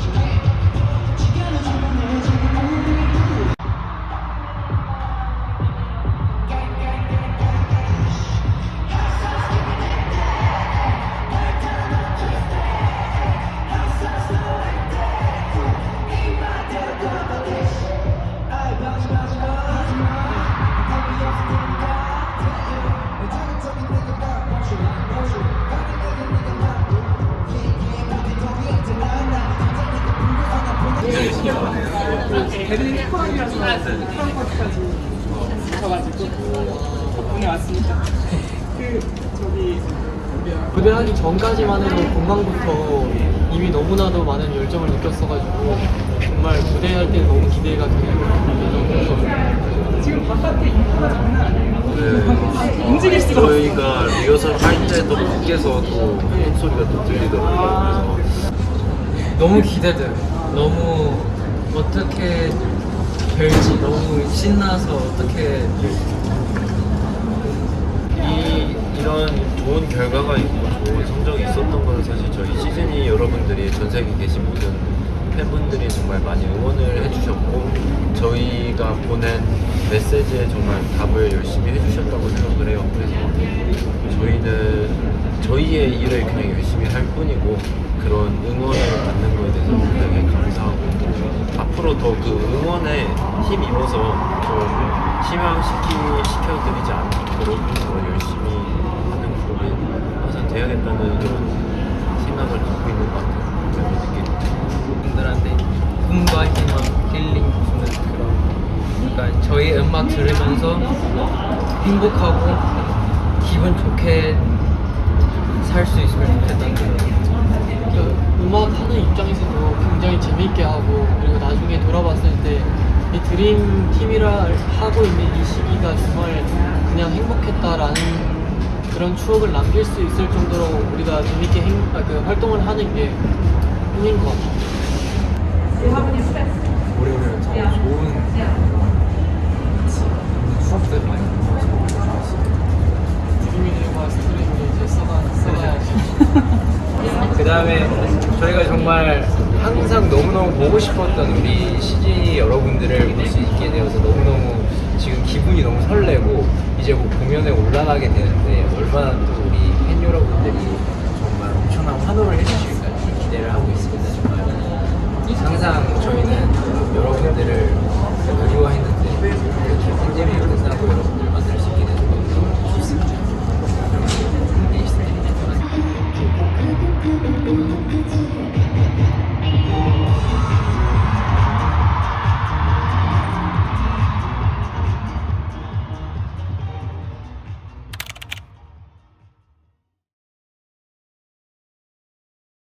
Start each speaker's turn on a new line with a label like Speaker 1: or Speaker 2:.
Speaker 1: George King. 베를린 특파원이라서 프랑크푸르트까지 오셔가지고 덕분에 왔습니다. 그 저기
Speaker 2: 무대하기 전까지만 해도 공방부터 이미 너무나도 많은 열정을 느꼈어가지고 정말 무대할 때 너무 기대가 되는
Speaker 1: 지금 바깥에 인파가 장난 아니에요.
Speaker 3: 네.
Speaker 1: 움직일 수가 없어요.
Speaker 3: 저희가 리허설 할 때도 밖에서 또 목소리가 또 들리더라고요. 그래서
Speaker 2: 너무 기대돼요. 너무 어떻게 될지 너무 신나서 어떻게
Speaker 3: 이 이런 좋은 결과가 있고 좋은 성적이 있었던 건 사실 저희 시즈니 여러분들이 전 세계 계신 모든 팬분들이 정말 많이 응원을 해주셨고 저희가 보낸 메시지에 정말 답을 열심히 해주셨다고 생각을 해요. 그래서 저희는 저희의 일을 그냥 열심히 할 뿐이고 그런 응원을 받는 거에 대해서 굉장히 감사하고 앞으로 더 그 응원에 힘입어서 좀 희망시키 시켜드리지 않도록 더 열심히 하는 그룹이 항상 돼야겠다는 그런 생각을 갖고 있는 것 같아요. 그런 느낌.
Speaker 2: 분들한테 꿈과 희망, 힐링 주는 그런 그러니까 저희 음악 들으면서 행복하고 기분 좋게 살 수 있으면 좋겠다는 그 음악 하는 입장에서도 굉장히 재밌게 하고 그리고 나중에 돌아봤을 때 이 드림 팀이라 하고 있는 이 시기가 정말 그냥 행복했다라는 그런 추억을 남길 수 있을 정도로 우리가 재밌게 행, 아, 그 활동을 하는 게 꿈인 것 같아요.
Speaker 4: 올해는 참 좋은 추억들 많이 만들어서 좋았어요.
Speaker 2: 주민들과 스트리밍 이제 써가 써가야지.
Speaker 4: 그 다음에 저희가 정말 항상 너무너무 보고 싶었던 우리 시즌이 여러분들을 볼 수 있게 되어서 너무너무 지금 기분이 너무 설레고 이제 곧 공연에 올라가게 되는데 얼마나 또 우리 팬 여러분들이 정말 엄청난 환호를 해주실까 기대를 하고 있습니다. 정말 항상 저희는 여러분들을 그리워했는데 이렇게 팬데믹이 끝나고 여러분들